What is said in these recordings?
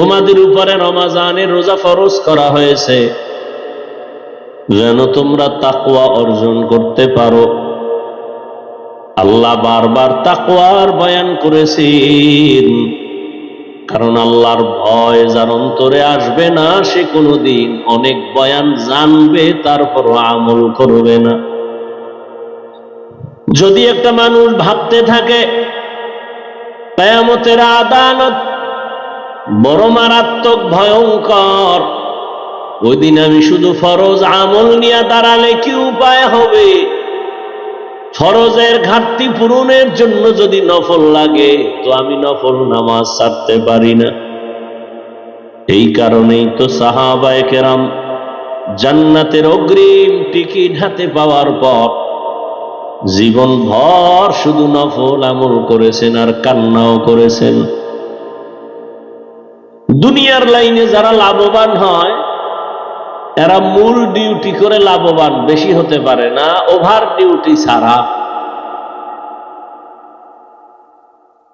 তোমাদের উপরে রমাজানের রোজা ফরজ করা হয়েছে। যেন তোমরা তাকওয়া অর্জন করতে পারো। আল্লাহ বারবার তাকওয়ার বয়ান করেছেন। কারণ আল্লাহর ভয় যার অন্তরে আসবে না, সে কোনোদিন অনেক বয়ান জানবে, তারপর আমল করবে না। যদি একটা মানুষ ভাবতে থাকে, কেয়ামতের আদালত বড় মারাত্মক ভয়ঙ্কর। ওই দিন আমি শুধু ফরজ আমল নিয়ে দাঁড়ালে কি উপায় হবে? ফরজের ঘাটতি পূরণের জন্য যদি নফল লাগে, তো আমি নফল নামাজ ছাড়তে পারি না। এই কারণেই তো সাহাবায়ে কেরাম জান্নাতের অগ্রিম টিকিট হাতে পাওয়ার পর জীবন ভর শুধু নফল আমল করেছেন আর কান্নাও করেছেন। দুনিয়ার লাইনে যারা লাভবান হয়, এরা মূল ডিউটি করে লাভবান, বেশি হতে পারে না, ওভার ডিউটি ছাড়া।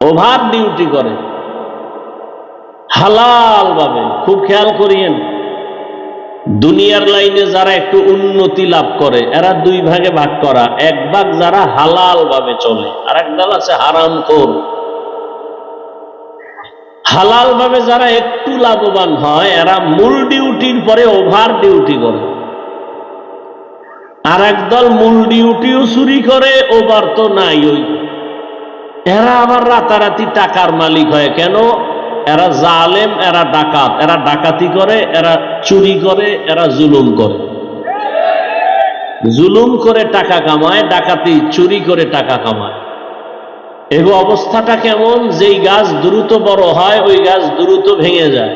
ওভার ডিউটি করে। হালাল ভাবে, খুব খেয়াল করিয়েন। দুনিয়ার লাইনে যারা একটু উন্নতি লাভ করে, এরা দুই ভাগে ভাগ করা। এক ভাগ যারা হালাল ভাবে চলে আর এক আছে হারাম কর হালাল ভাবে যারা একটু লাভবান হয়, এরা মূল ডিউটির পরে ওভার ডিউটি করে। আর একদল মূল ডিউটিও চুরি করে ওভার তো নাই ওই এরা আবার রাতারাতি টাকার মালিক হয় কেন? এরা জালেম, এরা ডাকাত। এরা ডাকাতি করে, এরা চুরি করে, এরা জুলুম করে। জুলুম করে টাকা কামায়, ডাকাতি, চুরি করে টাকা কামায়। এবং অবস্থাটা কেমন? যেই গাছ দ্রুত বড় হয়, ওই গাছ দ্রুত ভেঙে যায়।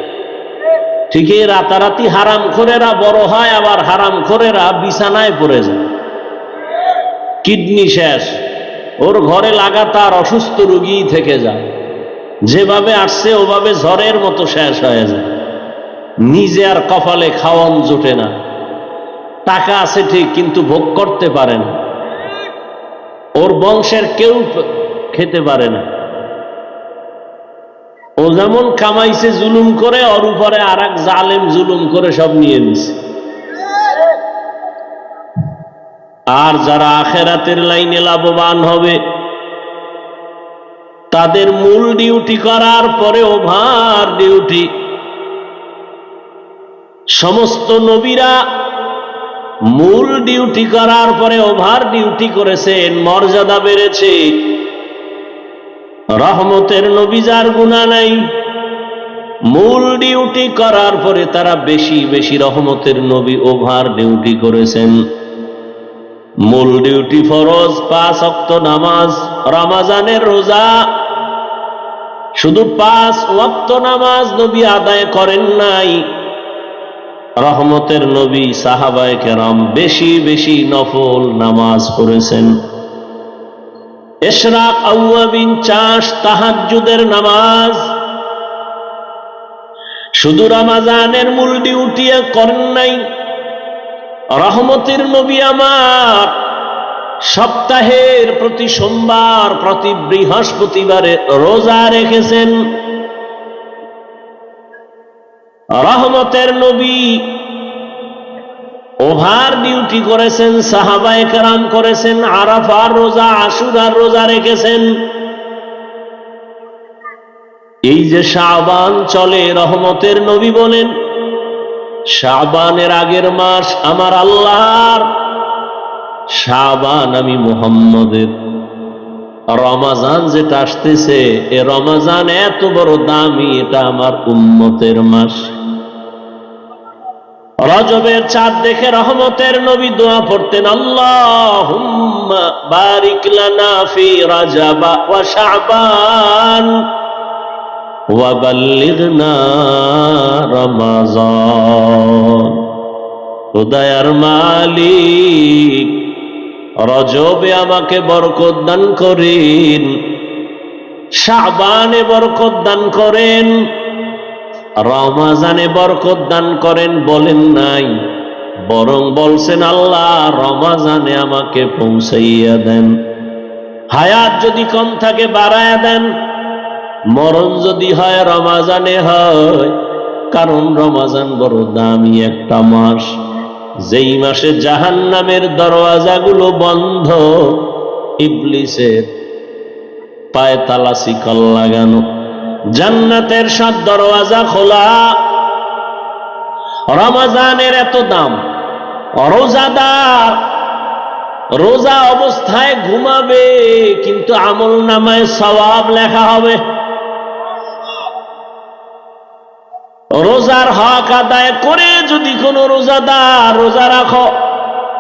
ঠিকই রাতারাতি হারাম খোরেরা বড় হয়, আবার হারাম খোরেরা বিছানায় পড়ে যায়। কিডনি শেষ। ওর ঘরে লাগাতার অসুস্থ রুগী থেকে যায়। যেভাবে আসছে, ওভাবে ঝড়ের মতো শেষ হয়ে যায়। নিজে আর কপালে খাওয়ান জোটে না। টাকা আছে ঠিক, কিন্তু ভোগ করতে পারে না। ওর বংশের কেউ খেতে পারে না। ও যেমন কামাইছে, জুলুম করে, ওর উপরে আর এক জালেম জুলুম করে সব নিয়ে নিছে। আর যারা আখেরাতের লাইনে লাভবান হবে, তাদের মূল ডিউটি করার পরে ওভার ডিউটি। সমস্ত নবীরা মূল ডিউটি করার পরে ওভার ডিউটি করেছেন, মর্যাদা বেড়েছে। রহমতের নবী যার গুণা নাই। মূল ডিউটি করার পরে তারা বেশি বেশি রহমতের নবী ওভার ডিউটি করেছেন। মূল ডিউটি ফরজ, পাঁচ অক্ত নামাজ, রমাজানের রোজা। শুধু পাঁচ ওয়াক্ত নামাজ নবী আদায় করেন নাই। রহমতের নবী সাহাবায় কেরাম বেশি বেশি নফল নামাজ পড়েছেন। এশরাক আউয়াবিন চাষ তাহাজ্জুদের নামাজ। শুধু রমাজানের মূল ডিউটি করেন নাই। রহমতের নবী আমার সপ্তাহের প্রতি সোমবার, প্রতি বৃহস্পতিবারে রোজা রেখেছেন। রহমতের নবী ওভার ডিউটি করেছেন, সাহাবায় কেরাম করেছেন, আরাফার রোজা, আশুরার রোজা রেখেছেন। এই যে শাবান চলে, রহমতের নবী বলেন, শাবানের আগের মাস আমার আল্লাহর, শাবান আমি মুহাম্মদের। রমাজান যেটা আসতেছে, এ রমাজান এত বড় দামি, এটা আমার উম্মতের মাস। রজবের চাঁদ দেখে রহমতের নবী দোয়া পড়তেন আল্লাহ বারিক লানা ফি রাজাবা ওয়া শাবান ওয়া বাল্লিগনা রমাজান। খোদায়ার মালিক, রজবে আমাকে বরকত দান করেন, শাবানে বরকত দান করেন। রমাজানে বরকত দান করেন বলেন নাই, বরং বলছেন, আল্লাহ, রমাজানে আমাকে। পৌঁছাইয়া দেন। হায়াত যদি কম থাকে, বাড়ায়া দেন। মরণ যদি হয়, রমাজানে হয়। কারণ রমাজান বড় দামি একটা মাস। যেই মাসে জাহান নামের দরওয়াজাগুলো বন্ধ, ইবলিসের পায়ে তালা শিকল লাগানো। জান্নাতের সব দরওয়াজা খোলা। রমাজানের এত দাম। রোজাদার রোজা অবস্থায় ঘুমাবে, কিন্তু আমল নামায় সবাব লেখা হবে। রোজার হক আদায় করে যদি কোনো রোজাদার রোজা রাখো,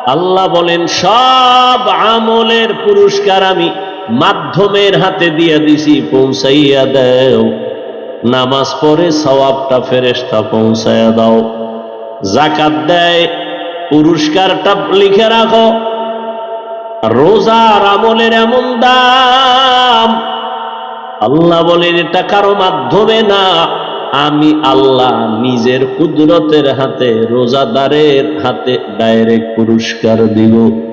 আল্লাহ বলেন, সব আমলের পুরস্কার আমি মাধ্যমের হাতে দিয়ে দিছি, পৌঁছাইয়া দেও। নামাজ পড়ে সওয়াবটা ফেরেস্তা পৌঁছাইয়া দাও। জাকাত দেয়, পুরস্কারটা লিখে রাখো। রোজার আমলের এমন দাম, আল্লাহ বলেন, এটা কারও মাধ্যমে না। আমি আল্লাহ নিজের কুদরতের হাতে, রোজাদারের হাতে ডাইরেক্ট পুরস্কার দিব।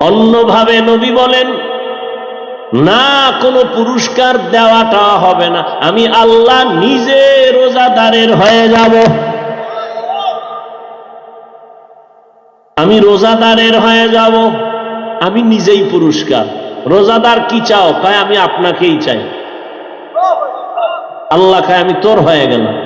অন্যভাবে নবী বলেন, না, কোনো পুরস্কার দেওয়াটা হবে না। আমি আল্লাহ নিজে রোজাদারের হয়ে যাব। আমি রোজাদারের হয়ে যাব। আমি নিজেই পুরস্কার। রোজাদার কি চাও? কয়, আমি আপনাকেই চাই। আল্লাহ কয়, আমি তোর হয়ে গেলাম।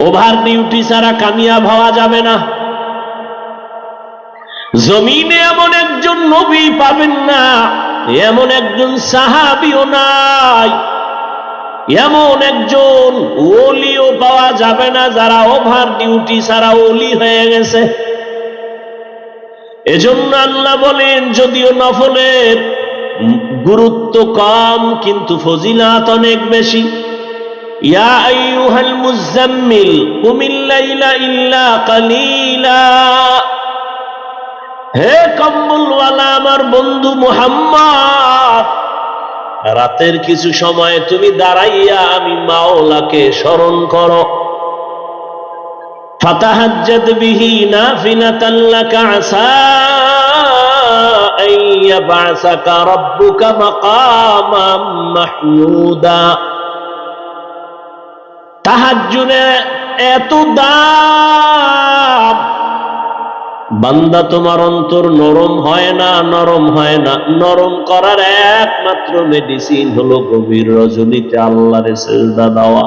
ওভার ডিউটি ছাড়া কামিয়াব হওয়া যাবে না। জমিনে এমন একজন নবী পাবেন না, এমন একজন সাহাবিও নাই। এমন একজন ওলিও পাওয়া যাবে না যারা ওভার ডিউটি ছাড়া ওলি হয়ে গেছে। এজন্য আল্লাহ বলেন, যদিও নফলের গুরুত্ব কম, কিন্তু ফজিলাত অনেক বেশি। ইয়া আইয়ুহাল মুজাম্মিল কুমিল লাইলা ইল্লা কালিলা। হে কম্বলওয়ালা আমার বন্ধু মুহাম্মদ, রাতের কিছু সময় তুমি দাঁড়াইয়া আমি মাওলাকে স্মরণ করো। ফাতাহাজ্জাদ বিহি নাফিনাতাল লাকা আসা আইয়াবাসাকা রাব্বুকা মাকামাম মাহমুদা। তাহাজুনে এত দাম। বান্দা তোমার অন্তর নরম হয় না, নরম হয় না। নরম করার একমাত্র মেডিসিন হলো গভীর রজনীতে আল্লাহরে সেজদা দেওয়া।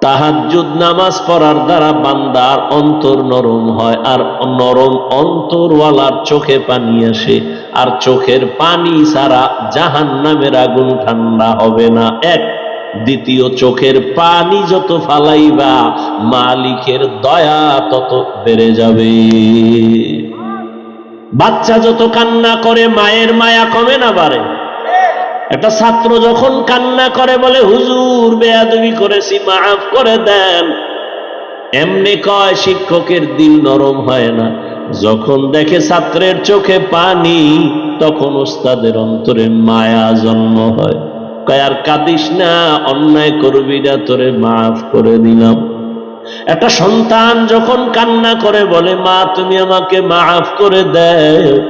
তাহাজ্জুদ নামাজ পড়ার দ্বারা বান্দার অন্তর নরম হয় আর নরম অন্তরওয়ালার চোখে পানি আসে। আর চোখের পানি ছাড়া জাহান নামের আগুন ঠান্ডা হবে না। এক দ্বিতীয় চোখের পানি যত ফালাইবা, মালিকের দয়া তত বেড়ে যাবে। বাচ্চা যত কান্না করে, মায়ের মায়া কমে না বাড়ে। একটা ছাত্র যখন কান্না করে, বলে, হুজুর, বেয়াদবি করেছি, মাফ করে দেন। এমনি কয়, শিক্ষকের দিল নরম হয় না। যখন দেখে ছাত্রের চোখে পানি, তখন ওস্তাদের অন্তরে মায়া জন্ম হয়। আর কাঁদিস না, অন্যায় করবি না, তোরে মাফ করে দিলাম। একটা সন্তান যখন কান্না করে বলে, মা, তুমি আমাকে মাফ করে দেও।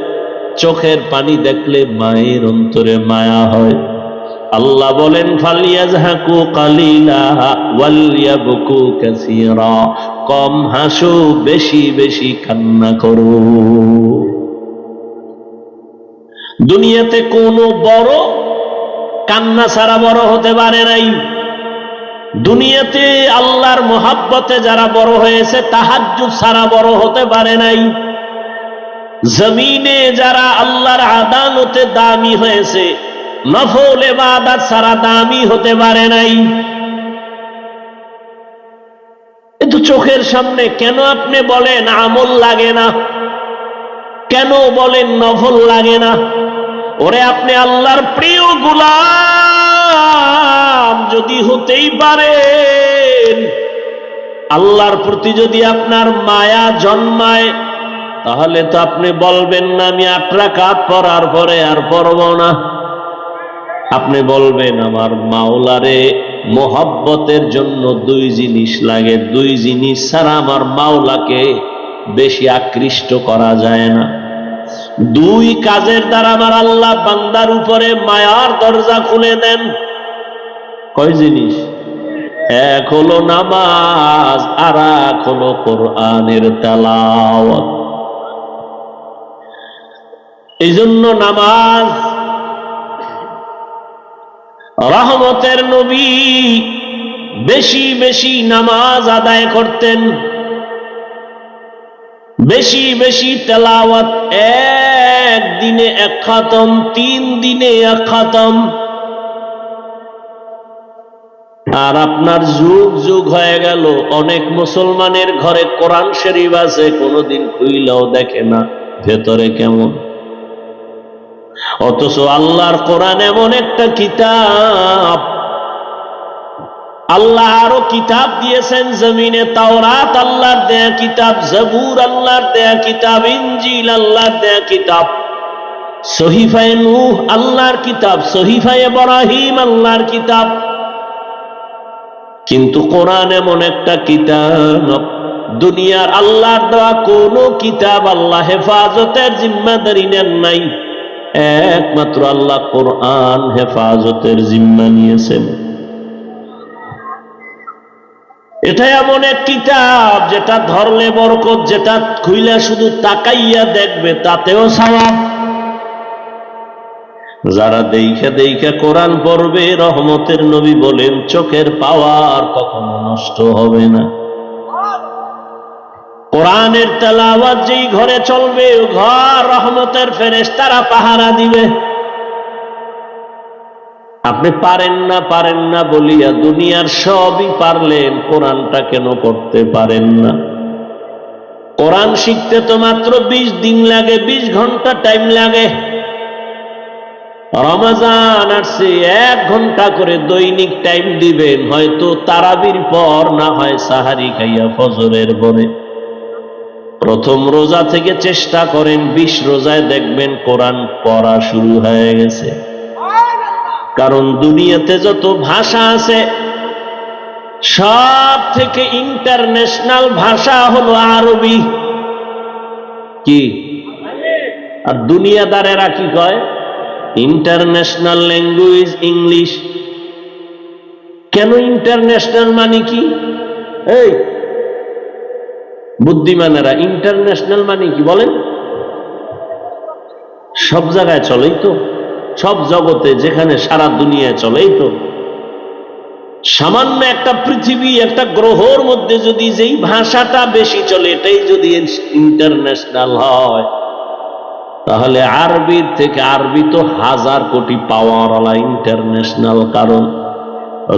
চোখের পানি দেখলে মায়ের অন্তরে মায়া হয়। আল্লাহ বলেন, ফালিয়াজহাকু কালিলা কম হাসো, বেশি বেশি কান্না করো। দুনিয়াতে কোনো বড় কান্না ছাড়া বড় হতে পারে নাই। দুনিয়াতে আল্লাহর মোহাব্বতে যারা বড় হয়েছে, তাহাজ্জুদ ছাড়া বড় হতে পারে নাই। জমিনে যারা আল্লাহর আদালতে দামি হয়েছে, নফল এবাদাত ছাড়া দামি হতে পারে নাই। কিন্তু চোখের সামনে কেন আপনি বলেন আমল লাগে না? কেন বলেন নফল লাগে না? ওরে আপনি আল্লাহর প্রিয় গুলাম, যদি হতেই পারেন, আল্লাহর প্রতি যদি আপনার মায়া জন্মায়, তাহলে তো আপনি বলবেন না, আমি আট রাকাত পড়ার পরে আর পড়ব না। আপনি বলবেন, আমার মাওলারে মোহব্বতের জন্য দুই জিনিস লাগে, দুই জিনিস ছাড়া আমার মাওলাকে বেশি আকৃষ্ট করা যায় না। দুই কাজের দ্বারা আমার আল্লাহ বান্দার উপরে মায়ার দরজা খুলে দেন। কয় জিনিস? এক হলো নামাজ, আর এক হলো কোরআনের তেলাওয়াত। এই জন্য নামাজ রহমতের নবী বেশি বেশি নামাজ আদায় করতেন। বেশি বেশি তেলাওয়াত, এক দিনে এক খাতম, তিন দিনে এক খাতম। আর আপনার যুগ যুগ হয়ে গেল, অনেক মুসলমানের ঘরে কোরআন শরীফ আছে, কোনোদিন খুইলেও দেখে না ভেতরে কেমন। অথচ আল্লাহর কোরআন এমন একটা কিতাব আল্লাহ আরও কিতাব দিয়েছেন জমিনে, তাওরাত আল্লাহর দেয়া কিতাব, জবুর আল্লাহর দেয়া কিতাব ইঞ্জিল আল্লাহর দেয়া কিতাব। সহিফায় নূহ আল্লাহর কিতাব, সহিফায় ইব্রাহিম আল্লাহর কিতাব। কিন্তু কোরআন এমন একটা কিতাব, দুনিয়ার আল্লাহর দেওয়া কোন কিতাব আল্লাহ হেফাজতের জিম্মাদারি নেন নাই। একমাত্র আল্লাহ কোরআন হেফাজতের জিম্মা নিয়েছেন। এটা এমন এক কিতাব যেটা ধরলে বরকত, যেটা খুইলা শুধু তাকাইয়া দেখবে, তাতেও সওয়াব যারা দেইখা দেইখা কোরআন পড়বে, রহমতের নবী বলেন, চোখের পাওয়ার কখনো নষ্ট হবে না। কোরআনের তেলাওয়াত যেই ঘরে চলবে, ঘর রহমতের ফেরেশ তারা পাহারা দিবে। আপনি পারেন না পারেন না বলিয়া দুনিয়ার সবই পারলেন, কোরআনটা কেন পড়তে পারেন না? কোরআন শিখতে তো মাত্র বিশ দিন লাগে, বিশ ঘণ্টা টাইম লাগে। রমাজান আসছে, এক ঘণ্টা করে দৈনিক টাইম দিবেন, হয়তো তারাবির পর না হয় সাহারি খাইয়া ফজরের পরে। প্রথম রোজা থেকে চেষ্টা করেন, বিশ রোজায় দেখবেন কোরআন পড়া শুরু হয়ে গেছে। কারণ দুনিয়াতে যত ভাষা আছে, সব থেকে ইন্টারন্যাশনাল ভাষা হলো আরবি। কি? আর দুনিয়াদারেরা কি কয়? ইন্টারন্যাশনাল ল্যাঙ্গুয়েজ ইংলিশ কেন ইন্টারন্যাশনাল মানে কি? এই, বুদ্ধিমানেরা ইন্টারন্যাশনাল মানে কি বলেন? সব জায়গায় চলেই তো। সব জগতে যেখানে সারা দুনিয়ায় চলেই তো। সামান্য একটা পৃথিবী, একটা গ্রহর মধ্যে যদি যেই ভাষাটা বেশি চলে, এটাই যদি ইন্টারন্যাশনাল হয়, তাহলে আরবির থেকে আরবি তো হাজার কোটি পাওয়ারওয়ালা ইন্টারন্যাশনাল, কারণ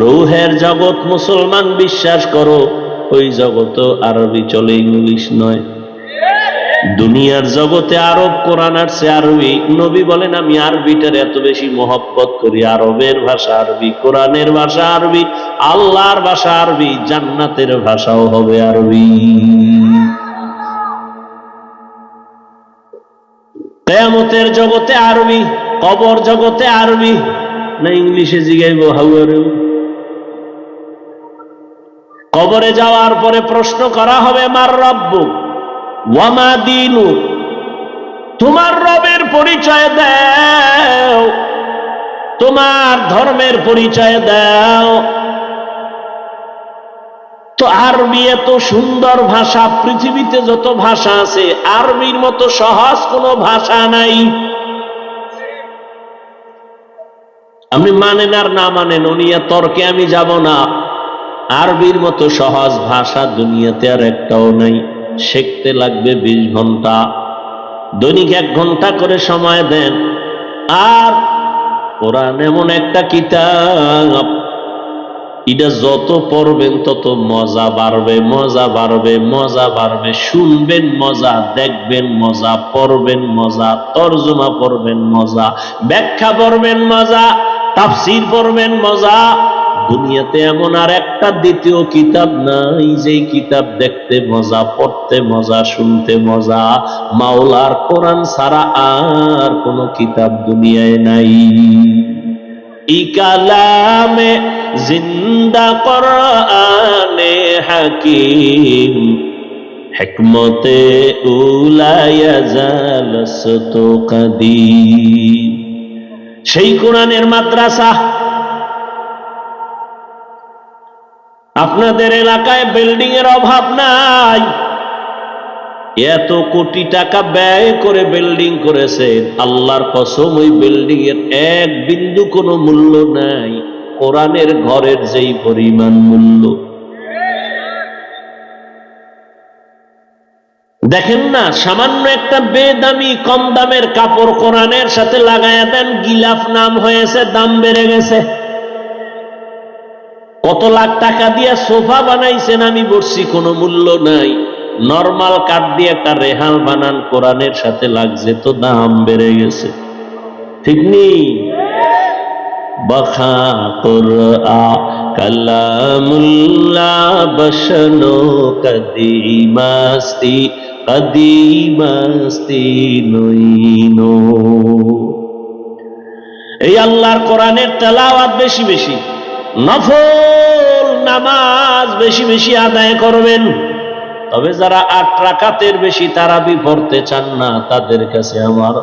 রুহের জগৎ মুসলমান বিশ্বাস করো, ওই জগৎ আরবি চলে, ইংলিশ নয়। দুনিয়ার জগতে আরব কোরআন আসছে আরবি। নবী বলেন, আমি আরবিটার এত বেশি মহব্বত করি। আরবের ভাষা আরবি, কোরআনের ভাষা আরবি, আল্লাহর ভাষা আরবি, জান্নাতের ভাষাও হবে আরবি। কেয়ামতের জগতে আরবি, কবর জগতে আরবি, না ইংলিশে জিগাইব হাউয়ারেও কবরে যাওয়ার পরে প্রশ্ন করা হবে, মার রব্য ওয়ামা দিনু, তোমার রবের পরিচয় দাও, তোমার ধর্মের পরিচয় দাও। তো আরবি এত সুন্দর ভাষা, পৃথিবীতে যত ভাষা আছে, আরবির মতো সহজ কোনো ভাষা নাই। আপনি মানেন আর না মানেন উনিয়া তর্কে আমি যাব না। আরবির মতো সহজ ভাষা দুনিয়াতে আর একটাও নাই। শিখতে লাগবে বিশ ঘণ্টা। দৈনিক এক ঘণ্টা করে সময় দেন। আর কোরআন এমন একটা কিতাব, এটা যত পড়বেন তত মজা বাড়বে মজা বাড়বে মজা বাড়বে। শুনবেন মজা, দেখবেন মজা, পড়বেন মজা, তর্জমা পড়বেন মজা, ব্যাখ্যা পড়বেন মজা, তাফসির পড়বেন মজা। দুনিয়াতে এমন আর একটা দ্বিতীয় কিতাব নাই, যেই কিতাব দেখতে মজা, পড়তে মজা, শুনতে মজা। মাওলার কোরআন ছাড়া আর কোনো কিতাব দুনিয়ায় নাই। ই কালামে জিন্দা কোরআনে হাকিম, হিকমতে উলায়া তো কাদিম। সেই কোরআনের মাদ্রাসা আপনাদের এলাকায় বিল্ডিং এর অভাব নাই। এত কোটি টাকা ব্যয় করে বিল্ডিং করেছেন। আল্লাহর কসম, ওই বিল্ডিং এর এক বিন্দু কোনো মূল্য নাই। কোরআনের ঘরের যেই পরিমাণ মূল্য। দেখেন না, সামান্য একটা বেদামি কম দামের কাপড় কোরআনের সাথে লাগায়া দেন, গিলাফ নাম হয়েছে, দাম বেড়ে গেছে। কত লাখ টাকা দিয়ে সোফা বানাইছেন আমি বলছি, কোনো মূল্য নাই। নর্মাল কাঠ দিয়ে একটা রেহাল বানান, কোরআনের সাথে লাগছে তো দাম বেড়ে গেছে। ঠিক নেই বখা কোরআ কালামুল্লাহ বসনো কদিমাস্তি কদিমাস্তি নইনো। এই আল্লাহর কোরআনের তেলাওয়াত বেশি বেশি। নফল নামাজ বেশি বেশি আদায় করবেন। তবে যারা আট রাকাতের বেশি তারাবি পড়তে চান না, তাদের কাছে আমার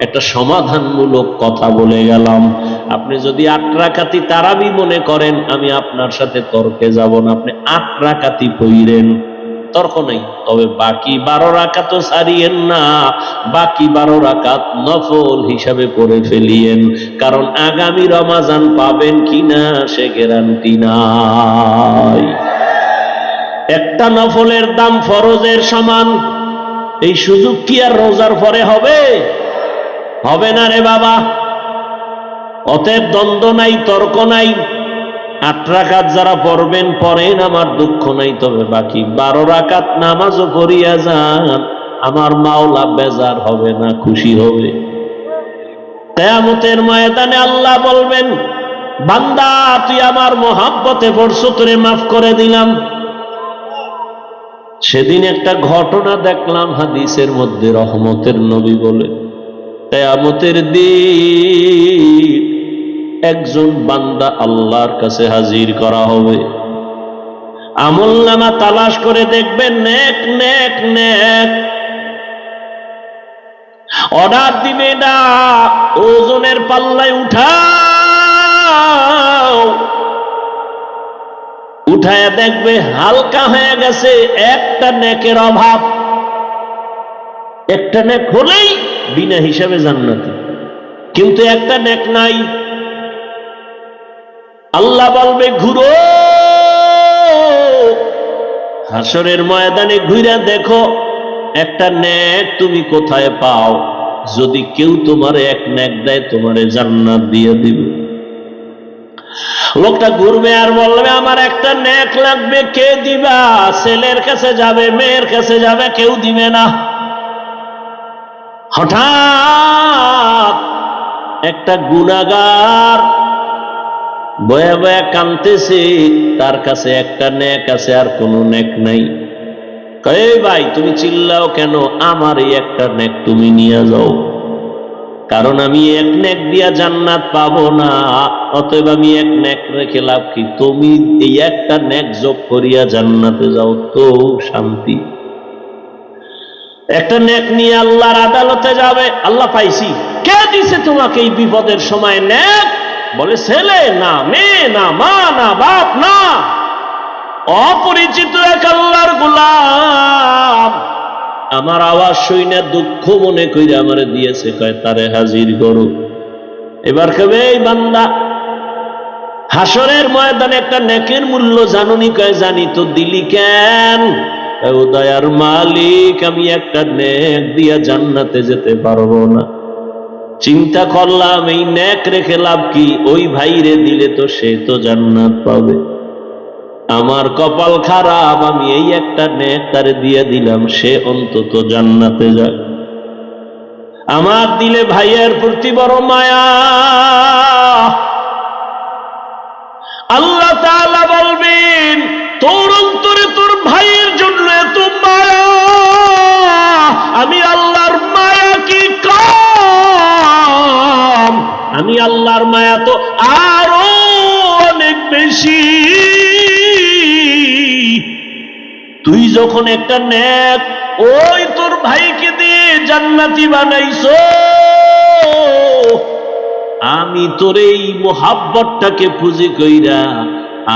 একটা সমাধানমূলক কথা বলে গেলাম। আপনি যদি আট রাকাতি তারাবি মনে করেন, আমি আপনার সাথে তর্কে যাব না। আপনি আট রাকাতি পইরেন তর্ক নেই। তবে বাকি বারো রাকাত সারিয়েন না। বাকি বারো রাকাত নফল হিসাবে পড়ে ফেলিয়েন। কারণ আগামী রমাজান পাবেন কিনা সে গ্যারান্টি নাই। একটা নফলের দাম ফরজের সমান। এই সুযোগ কি আর রোজার পরে হবে? হবে না রে বাবা। অতএব দ্বন্দ্ব নাই, তর্ক নাই। আট রাকাত যারা পড়বেন, পড়েন, আমার দুঃখ নাই, তবে বাকি বারো রাকাত নামাজও পড়িয়া যান। আমার মাওলা বেজার হবে না, খুশি হবে। তেয়ামতের ময়দানে আল্লাহ বলবেন, বান্দা, তুই আমার মহাব্বতে পড়ছো মাফ করে দিলাম। সেদিন একটা ঘটনা দেখলাম হাদিসের মধ্যে, রহমতের নবী বলে তেয়ামতের দিন একজন বান্দা আল্লাহর কাছে হাজির করা হবে। আমল নামা তালাশ করে দেখবেন, নেক নেক নেক। অর্ডার দিবে না, ওজনের পাল্লায় উঠাও। উঠায় দেখবে হালকা হয়ে গেছে, একটা নেকের অভাব। একটা নেক হলেই বিনা হিসাবে জান্নাতি। কিন্তু একটা নেক নাই আল্লাহ বলবে, ঘুরো। হাসরের ময়দানে ঘুরে দেখো, একটা ন্যাক তুমি কোথায় পাও? যদি কেউ তোমার এক ন্যাক দেয়, তোমারে জান্নাত দিয়ে দিবে। লোকটা ঘুরবে আর বলবে, আমার একটা ন্যাক লাগবে, কে দিবা? ছেলের কাছে যাবে, মেয়ের কাছে যাবে, কেউ দিবে না। হঠাৎ একটা গুণাগার বয়া বয়া কানতেছে, তার কাছে একটা নেক আছে, আর কোনো নেক নাই। কয়ে ভাই, তুমি চিল্লাও কেন? আমার এই একটা নেক তুমি নিয়ে যাও। কারণ আমি এক নেক দিয়া জান্নাত পাবো না, অতএব আমি এক নেক রেখে লাভ কি? তুমি এই একটা নেক যোগ করিয়া জান্নাতে যাও, তো শান্তি। একটা নেক নিয়ে আল্লাহর আদালতে যাবে। আল্লাহ পাইছি। কে দিছে তোমাকে এই বিপদের সময়? নেক? বলে, ছেলে, না, মেয়ে, না, মা, না, বাপ, না। অপরিচিত এক আল্লাহর গোলাম। আমার আওয়াজ শুই না দুঃখ মনে কইরে আমারে দিয়েছে, কয়, তারে হাজির করো। এবার কবে এই বান্দা, হাসরের ময়দানে একটা নেকের মূল্য জানুনি, কয়, জানি তো দিলি কেন? দয়ার মালিক, আমি একটা নেক দিয়া জান্নাতে যেতে পারব না। চিন্তা করলাম, এই ন্যাক রেখে লাভ কি? ওই ভাইরে দিলে তো সে তো জান্নাত পাবে। আমার কপাল খারাপ, আমি এই একটা নেক তারে দিয়ে দিলাম, সে অন্তত জান্নাতে যায়। আমার দিলে ভাইয়ের প্রতি বড় মায়া। আল্লাহ তাআলা বলবেন, তোর অন্তরে তোর ভাইয়ের জন্য এত মায়া। আমি আল্লাহর আমি আল্লাহর মায়া তো আরও অনেক বেশি। তুই যখন একটা নেক, ওই তোর ভাইকে দিয়ে জান্নাতি বানাইছো, আমি তোর এই মোহাব্বতটাকে পুঁজি কইরা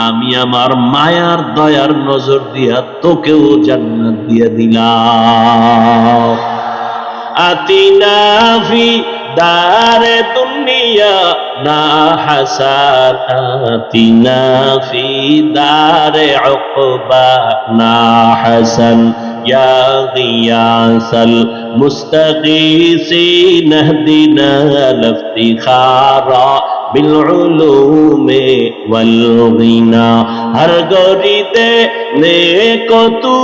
আমি আমার মায়ার দয়ার নজর দিয়া তোকেও জান্নাত দিয়া দিলাম। আতিনা ফি দারে দুনিয়া না হাসানাতিনা ফি দারে উকবা না হাসান يا غياث المستغيثين اهدنا الافتخار بالعلوم والغنى ہر گوریتے نیکو تو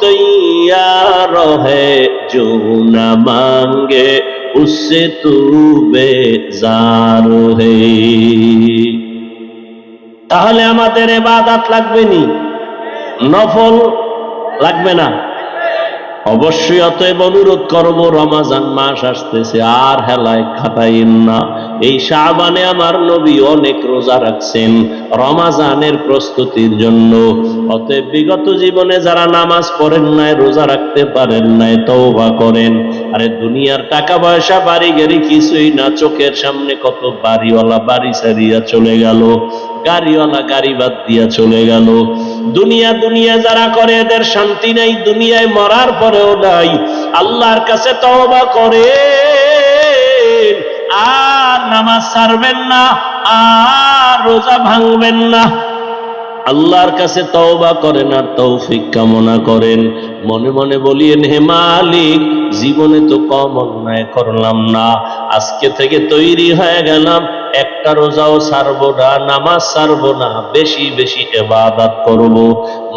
تیار ہے جو نہ مانگے उससे तू বেজার রে তাহলে আমাদের এবাদাত লাগবে নি? নফল লাগবে না? অবশ্যই অতএব অনুরোধ করব, রমাজান মাস আসতেছে, আর হেলায় খাটাইন না। এই শাহবানে আমার নবী অনেক রোজা রাখছেন, রমাজানের প্রস্তুতির জন্য। অতএব বিগত জীবনে যারা নামাজ পড়েন নাই, রোজা রাখতে পারেন নাই, তওবা করেন। আরে দুনিয়ার টাকা পয়সা, বাড়ি গাড়ি কিছুই না, চোখের সামনে কত বাড়িওয়ালা, বাড়ি সারিয়া চলে গেল, গাড়িওয়ালা গাড়ি বাদ দিয়া চলে গেল। দুনিয়া দুনিয়া যারা করে, এদের শান্তি নাই, দুনিয়ায় মরার পরেও নাই। আল্লাহর কাছে তওবা করে আর নামাজ ছাড়বেন না, আর রোজা ভাঙবেন না। আল্লাহর কাছে তওবা করেন আর তৌফিক কামনা করেন। মনে মনে বলিয়েন, হে মালিক, জীবনে তো কম অন্যায় করলাম না। আজকে থেকে তৈরি হয়ে গেলাম। একটা রোজাও সারব না, নামাজ সারব না, বেশি বেশি এবাদত করব।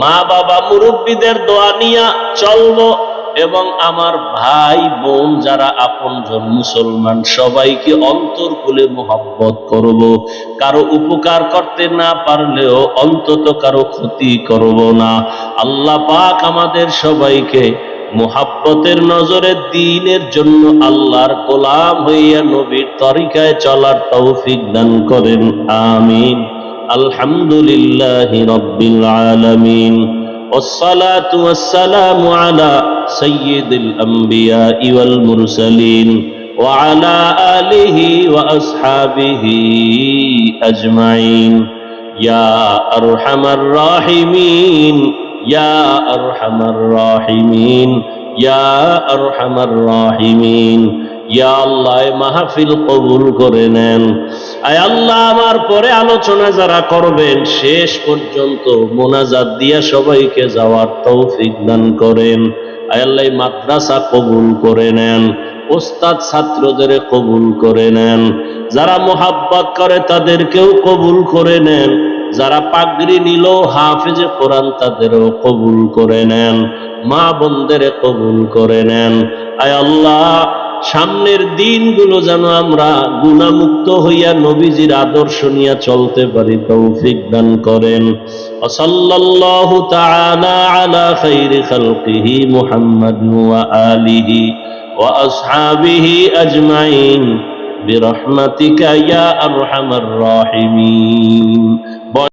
মা বাবা মুরব্বীদের দোয়া নিয়া চলবো। এবং আমার ভাই বোন যারা আপন আপনজন মুসলমান, সবাইকে অন্তর খুলে মোহাব্বত করব। কারও উপকার করতে না পারলেও অন্তত কারও ক্ষতি করব না। আল্লাহ পাক আমাদের সবাইকে মোহাব্বতের নজরে, দিনের জন্য আল্লাহর গোলাম হইয়া নবীর তরিকায় চলার তৌফিক দান করেন। আমিন। আলহামদুলিল্লাহ রব্বিল আলামিন। والصلاة والسلام على سيد الأنبياء والمرسلين وعلى آله وأصحابه أجمعين يا أرحم الراحمين يا أرحم الراحمين يا أرحم الراحمين يا الله ما في القبول كرنين আয় আল্লাহ, আমার পরে আলোচনা যারা করবেন, শেষ পর্যন্ত মোনাজাত দিয়া সবাইকে যাওয়ার তৌফিক দান করেন। আয় আল্লাহ মাদ্রাসা কবুল করে নেন, ওস্তাদ ছাত্রদের কবুল করে নেন, যারা মোহাব্বত করে তাদেরকেও কবুল করে নেন, যারা পাগড়ি নিল হাফেজে কোরআন তাদেরও কবুল করে নেন, মা বোনদের কবুল করে নেন। আয় আল্লাহ সামনের দিনগুলো যেন আমরা গুণামুক্ত হইয়া নবীজির আদর্শ নিয়ে চলতে পারি তৌফিক দান করেন ওসল্লাল্লাহু তাআলা আলা খাইরি খালকিহি মুহাম্মদ ওয়া আলিহি ওয়া আসহাবিহি আজমাইন برحمتك يا أرحم الراحمين